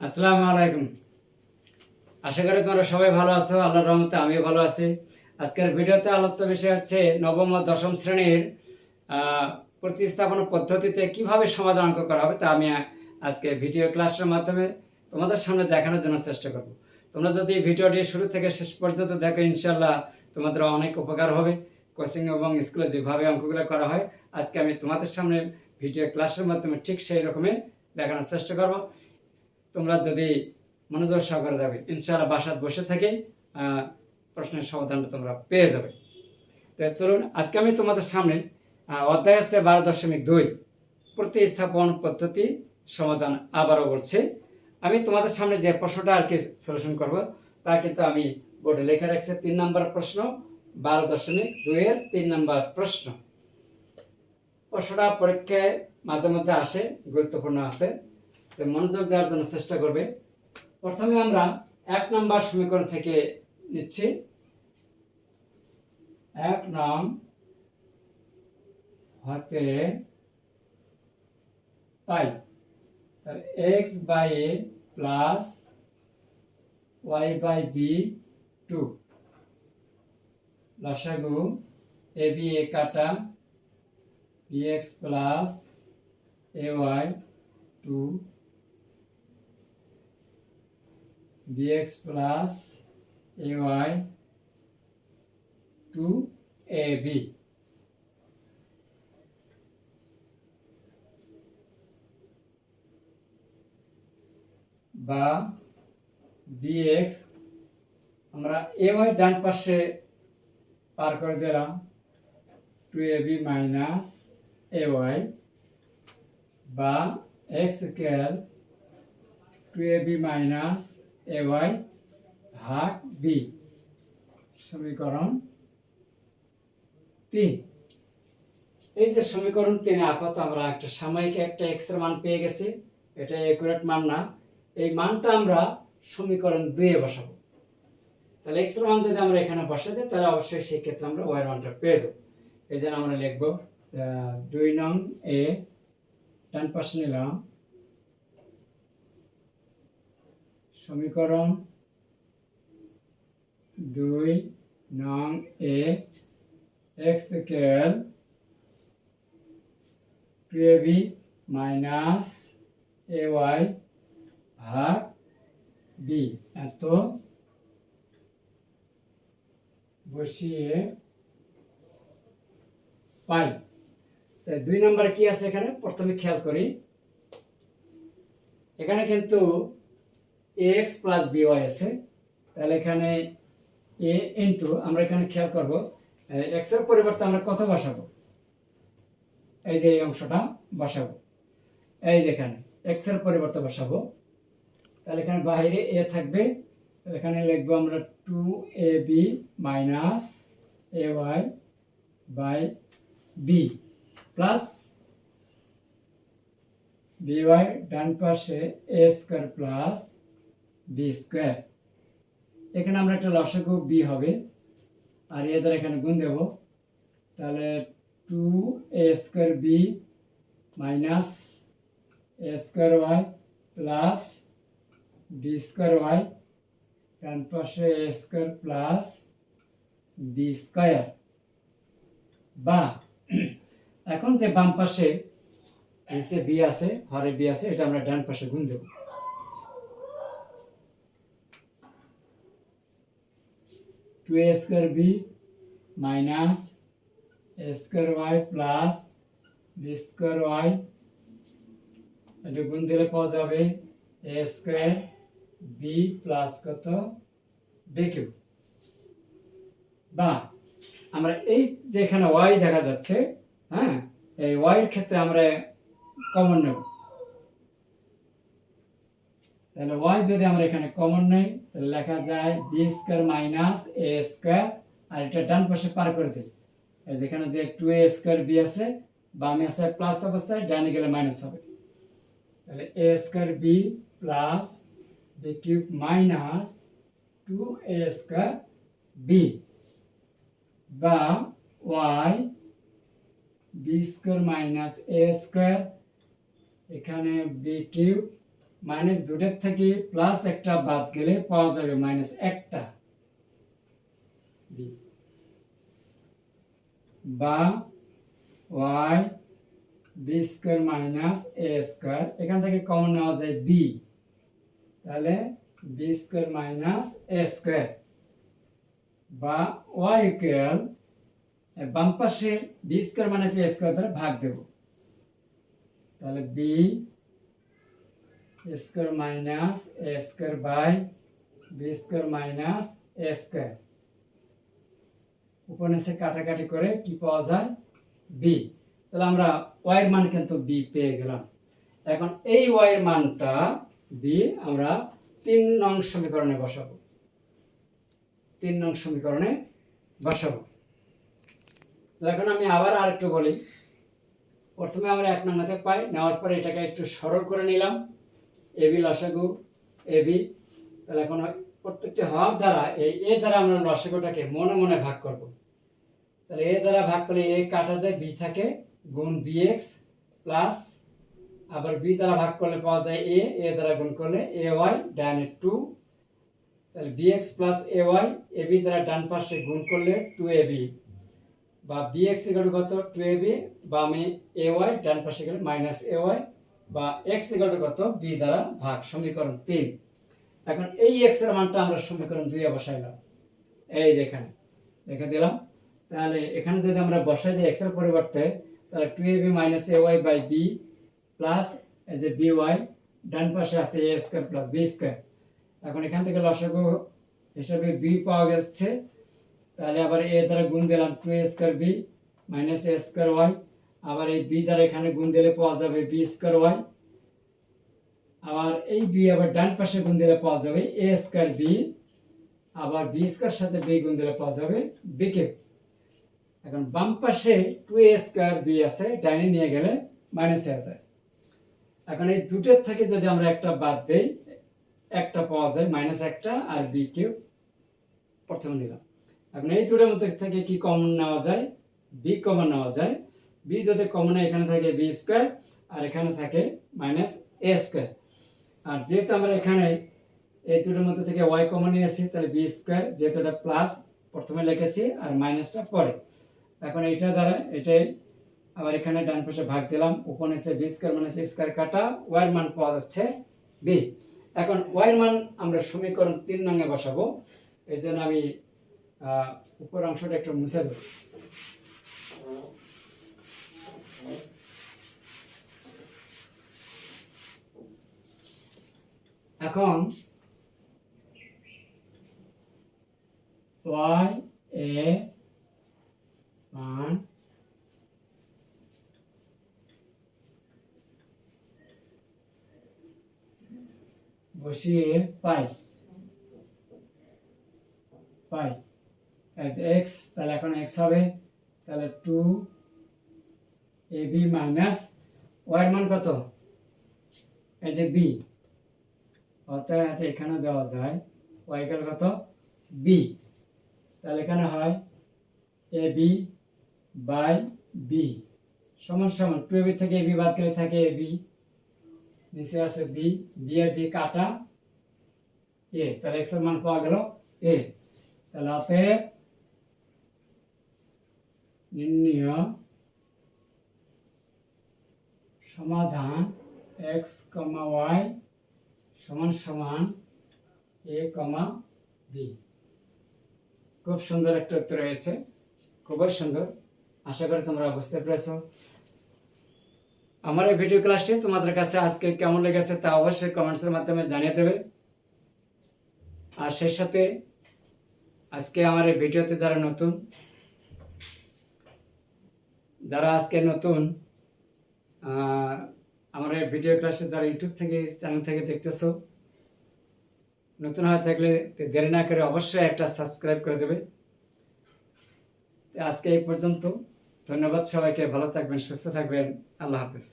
আসসালামু আলাইকুম। আশা করি তোমরা সবাই ভালো আছো, আল্লাহর রহমতে আমিও ভালো আছি। আজকের ভিডিওতে আলোচ্য বিষয় হচ্ছে নবম ও দশম শ্রেণির প্রতিস্থাপন পদ্ধতিতে কীভাবে সমাধান অঙ্ক করা হবে তা আমি আজকে ভিডিও ক্লাসের মাধ্যমে তোমাদের সামনে দেখানোর জন্য চেষ্টা করব। তোমরা যদি ভিডিওটি শুরু থেকে শেষ পর্যন্ত দেখো ইনশাল্লাহ তোমাদের অনেক উপকার হবে। কোচিং এবং স্কুলে যেভাবে অঙ্কগুলো করা হয়, আজকে আমি তোমাদের সামনে ভিডিও ক্লাসের মাধ্যমে ঠিক সেই রকমের দেখানোর চেষ্টা করব। তোমরা যদি মনোযোগ সহকারে দেবে ইনশাআল্লাহ বাসাত বসে আহ, প্রশ্নের সমাধানটা তোমরা পেয়ে যাবে। তো চলুন আজকে আমি তোমাদের সামনে অধ্যায় হচ্ছে বারো দশমিক দুই। প্রতিস্থাপন পদ্ধতি সমাধান আবারও বলছে। আমি তোমাদের সামনে যে প্রশ্নটা আর কি সলিউশন করব তা কিন্তু আমি বোর্ডে লেখা রাখছি। তিন নম্বর প্রশ্ন বারো দশমিক দুইয়ের তিন নম্বর প্রশ্ন। প্রশ্নটা পরীক্ষায় মাঝে মধ্যে আসে গুরুত্বপূর্ণ আছে। মনোযোগ দেওয়ার জন্য চেষ্টা করবে। প্রথমে আমরা এক নম্বর সমীকরণ থেকে নিচ্ছি। এক নাম হতে পাই। তার x by a plus y by b two লসাগু এ বি এ কাটা b x plus a y two dx plus ay 2ab বা bx আমরা ay ডান পাশে পার করে দিলাম two a b minus a y বা x square two a b minus a y ভাগ বি সমীকরণ তিন। এই যে সমীকরণ তিনে, আপাতত আমরা একটা সাময়িক একটা এক্সের মান পেয়ে গেছি। এটা একুরেট মান না। এই মানটা আমরা সমীকরণ দুয়ে বসাবো। তাহলে এক্সের মান যদি আমরা এখানে বসে দিই, তাহলে অবশ্যই সেই ক্ষেত্রে আমরা ওয়াই মানটা পেয়ে যাব। এই জন্য আমরা লিখব দুই নং এ ডান পাশে নিলাম। সমীকরণ দুই নং এ x square two a minus a y ভাগ বি। এত বসিয়ে পাই। তাই দুই নম্বর কি আছে এখানে? প্রথমে খেয়াল করি। এখানে কিন্তু এক্স প্লাস বিওয়াই আছে, তাহলে এখানে এ ইন্টু আমরা এখানে খেয়াল করব এক্সের পরিবর্তে আমরা কত বসাবো? এই যে এই অংশটা বসাবো। এই যেখানে এক্সের পরিবর্তে বসাবো, তাহলে এখানে বাইরে এ থাকবে এখানে লিখব আমরা two a b minus a y by b plus b y ডান পাশে a square plus b square এখানে আমরা একটা লসাগু বি হবে, আর এদের এখানে গুণ দেব। তাহলে two a square b minus a square y plus b square y ডান পাশে a square plus b square বা, এখন যে বাম পাশে নিচে বি আছে হরে বি আছে, এটা আমরা ডান পাশে গুণ দেবো। Two a square b minus a square y plus b square y এটা গুণ দিলে পাওয়া যাবে এ স্কোয়ার বি প্লাস কত? বি কিউ বা আমরা এই যে এখানে ওয়াই দেখা যাচ্ছে হ্যাঁ এই ওয়াইয়ের ক্ষেত্রে আমরা কমন নেব। তাহলে ওয়াই যদি আমরা এখানে কমন নেই, তাহলে লেখা যায় b square minus a square আর এটা ডান পাশে পার করে দিই। যেখানে যে টু এ স্কোয়ার বি আছে বামে আছে প্লাস অবস্থায়, ডানে গেলে মাইনাস হবে। তাহলে a square b plus b cube minus two a square b বা y b square minus a square এখানে বি কিউব মাইনাস দুটার থেকে প্লাস একটা বাদ গেলে পাওয়া যাবে মাইনাস একটা। B y b square minus a square এখান থেকে কমন নেওয়া যায় বি তাহলে b square minus a square বা ওয়াই ইকুয়াল বাম পাশে b square minus a square ভাগ দেব। তাহলে b square minus a square by b square minus a square উপন্যাসে কাটাকাটি করে কি পাওয়া যায়? বি তাহলে আমরা ওয়াইয়ের মান কিন্তু বি পেয়ে গেলাম। এখন এই ওয়াইয়ের মানটা বি আমরা তিন নং সমীকরণে বসাবো। তিন নং সমীকরণে বসাবো। তো এখন আমি আবার আরেকটু বলি। প্রথমে আমরা এক নম্বরতে পাই, নেওয়ার পরে এটাকে একটু সরল করে নিলাম। এবি লসাগু এবি তাহলে এখন প্রত্যেকটি হওয়ার দ্বারা এই এ দ্বারা আমরা লসাগুটাকে মনে মনে ভাগ করব। তাহলে এ দ্বারা ভাগ করলে এ কাটা যায়, বি থাকে গুণ বি এক্স প্লাস আবার বি দ্বারা ভাগ করলে পাওয়া যায় এ এ দ্বারা গুণ করলে এ ওয়াই ডাইনে টু। তাহলে b x plus a y, a b দ্বারা ডান পাশে গুণ করলে টু এ বি। বা বি এক্স কত? টু এ বি, বা আমি এ ওয়াই, ডান পাশে গেলে মাইনাস এ ওয়াই বা এক্স ইকাল কত? বি দ্বারা ভাগ, সমীকরণ তিন। এখন এই এক্সের মানটা আমরা সমীকরণ দুইয়ে বসাইলাম এই যে এখানে, রেখে দিলাম। তাহলে এখানে যদি আমরা বসাই দিই এক্সের পরিবর্তে, তাহলে two a b minus a y by b plus এই যে বি ওয়াই ডান পাশে আছে a square plus b square এখন এখান থেকে লসাগু হিসাবে বি পাওয়া গেছে। তাহলে আবার এ দ্বারা গুণ দিলাম two a square b minus a square y আবার এই বি দ্বারা এখানে গুণ দিলে পাওয়া যাবে বি স্কোয়ার ওয়াই। আবার এই বি আবার ডান পাশে গুণ দিলে পাওয়া যাবে এ স্কোয়ার বি। আবার বি স্কোয়ার সাথে বি গুণ দিলে পাওয়া যাবে বি কে এখন বাম পাশে টু এ স্কোয়ার বি আছে, ডাইনে নিয়ে গেলে মাইনাস হয়ে যায়। এখন এই দুটোর থেকে যদি আমরা একটা বাদ দেই, একটা পাওয়া যায় মাইনাস একটা আর বি কিউব প্রথমে নিলাম। এখন এই দুটোর মধ্যে থেকে কি কমন নেওয়া যায়? বি কমন নেওয়া যায়। বি যদি কমন এখানে থাকে বি স্কোয়ার আর এখানে থাকে মাইনাস এ স্কোয়ার আর যেহেতু আমরা এখানে এই দুটোর মধ্যে থেকে ওয়াই কমন নিয়েছি তাহলে বি স্কোয়ার যেহেতু এটা প্লাস প্রথমে লিখেছি আর মাইনাসটা পরে। এখন এইটা দ্বারা এটাই আবার এখানে ডান পাশে ভাগ দিলাম, উপরে এসে বি স্কোয়ার মাইনাস স্কোয়ার কাটা ওয়াইয়ের মান পাওয়া যাচ্ছে বি এখন ওয়াইয়ের মান আমরা সমীকরণ তিন নঙ্গে বসাবো এই জন্য আমি উপর অংশটা একটু মুছে দেবো। এখন ওয়াই এ মান বসিয়ে পাই। পাই। এক্স তাহলে এখন এক্স হবে। তাহলে টু এ বি মাইনাস ওয়ার মান কত? এই যে বি অর্থাৎ এখানে দেওয়া যায় ওয়াইকাল কত? বি তাহলে এখানে হয় এ বি বাই বি সমান সমান। টু বি থেকে এ বি বাদ গেলে থাকে এ বি নিচে আছে বি বি আর বি কাটা এ তাহলে এক্সের মান পাওয়া গেল এ তাহলে অতএব নির্ণয় সমাধান এক্স কমা ওয়াই সমান সমান এ কমা বি। খুব সুন্দর একটা উত্তর হয়েছে। খুবই সুন্দর। আশা করি তোমরা বুঝতে পেরেছ। আমার এই ভিডিও ক্লাসটি তোমাদের কাছে আজকে কেমন লেগেছে তা অবশ্যই কমেন্টসের মাধ্যমে জানিয়ে দেবে। আর সেই সাথে আজকে আমার এই ভিডিওতে যারা নতুন, যারা আজকে নতুন আমার এই ভিডিও ক্লাসে যারা ইউটিউব থেকে চ্যানেল থেকে দেখতেছো, নতুন হয়ে থাকলে দেরি না করে অবশ্যই একটা সাবস্ক্রাইব করে দেবে। আজকে এই পর্যন্ত। ধন্যবাদ সবাইকে, ভালো থাকবেন, সুস্থ থাকবেন। আল্লাহ হাফেজ।